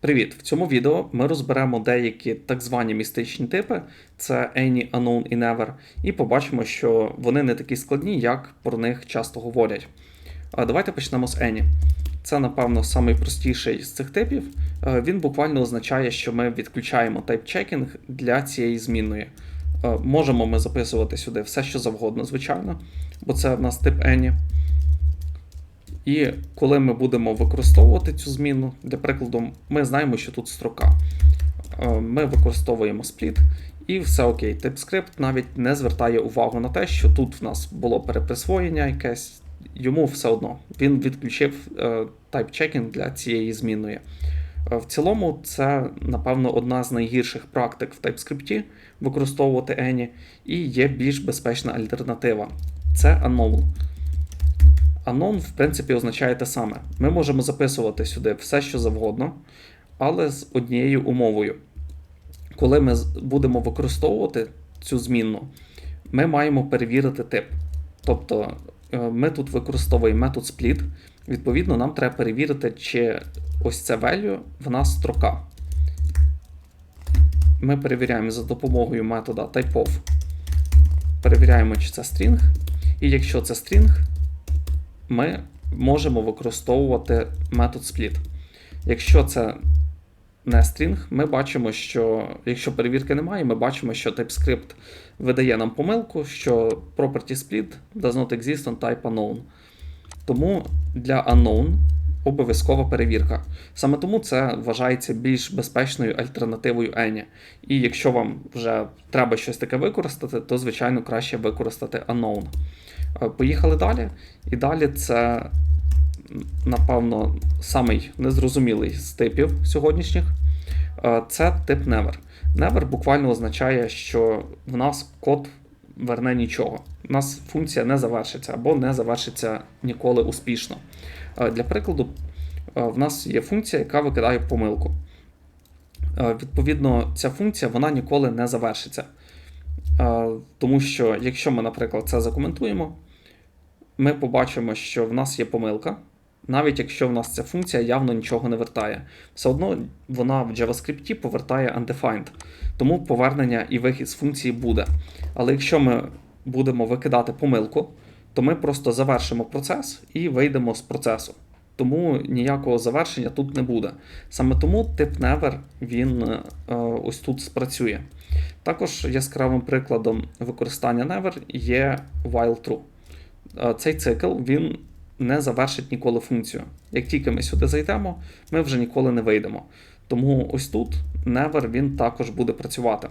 Привіт! В цьому відео ми розберемо деякі так звані містичні типи, це Any, Unknown і Never, і побачимо, що вони не такі складні, як про них часто говорять. А Давайте почнемо з Any. Це, напевно, найпростіший з цих типів. Е, Він буквально означає, що ми відключаємо тайп-чекінг для цієї змінної. Е, Можемо ми записувати сюди все, що завгодно, звичайно, бо це в нас тип Any. І коли ми будемо використовувати цю зміну, для прикладу, ми знаємо, що тут строка. Е, Ми використовуємо split, і все окей. TypeScript навіть не звертає увагу на те, що тут в нас було переприсвоєння якесь. Йому все одно він відключив е, type-checking для цієї змінної. Е, В цілому, це, напевно, одна з найгірших практик в TypeScript використовувати Any, і є більш безпечна альтернатива. Це unknown. Unknown, в принципі, означає те саме. Ми можемо записувати сюди все, що завгодно, але з однією умовою. Коли ми будемо використовувати цю змінну, ми маємо перевірити тип. Тобто е, ми тут використовуємо метод split. Відповідно, нам треба перевірити, чи ось це value в нас строка. Ми перевіряємо за допомогою метода typeof. Перевіряємо, чи це string. І якщо це string, ми можемо використовувати метод split. Якщо це не string, ми бачимо, що якщо перевірки немає, ми бачимо, що TypeScript видає нам помилку, що property split does not exist on type unknown. Тому для unknown обов'язкова перевірка. Саме тому це вважається більш безпечною альтернативою Any. І якщо вам вже треба щось таке використати, то звичайно краще використати unknown. Е, Поїхали далі. І далі це, напевно, самий незрозумілий з типів сьогоднішніх. Е, Це тип never. Never буквально означає, що в нас код верне нічого. У нас функція не завершиться або не завершиться ніколи успішно. Е, Для прикладу, в нас є функція, яка викидає помилку. Відповідно, ця функція вона ніколи не завершиться. Тому що, якщо ми, наприклад, це закоментуємо, ми побачимо, що в нас є помилка, навіть якщо в нас ця функція явно нічого не вертає. Все одно вона в JavaScript повертає undefined, тому повернення і вихід з функції буде. Але якщо ми будемо викидати помилку, то ми просто завершимо процес і вийдемо з процесу. Тому ніякого завершення тут не буде. Саме тому тип never він е, ось тут спрацює. Також яскравим прикладом використання never є while true. Цей цикл він не завершить ніколи функцію. Як тільки ми сюди зайдемо, ми вже ніколи не вийдемо. Тому ось тут never він також буде працювати.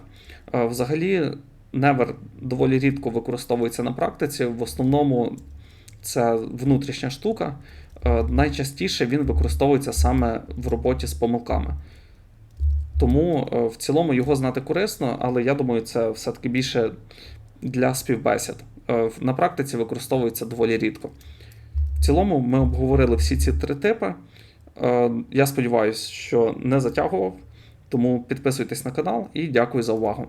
Взагалі, never доволі рідко використовується на практиці. В основному це внутрішня штука. Найчастіше він використовується саме в роботі з помилками. Тому в цілому його знати корисно, але я думаю, це все-таки більше для співбесід. Е, На практиці використовується доволі рідко. В цілому ми обговорили всі ці три типи. Е, Я сподіваюся, що не затягував, тому підписуйтесь на канал і дякую за увагу.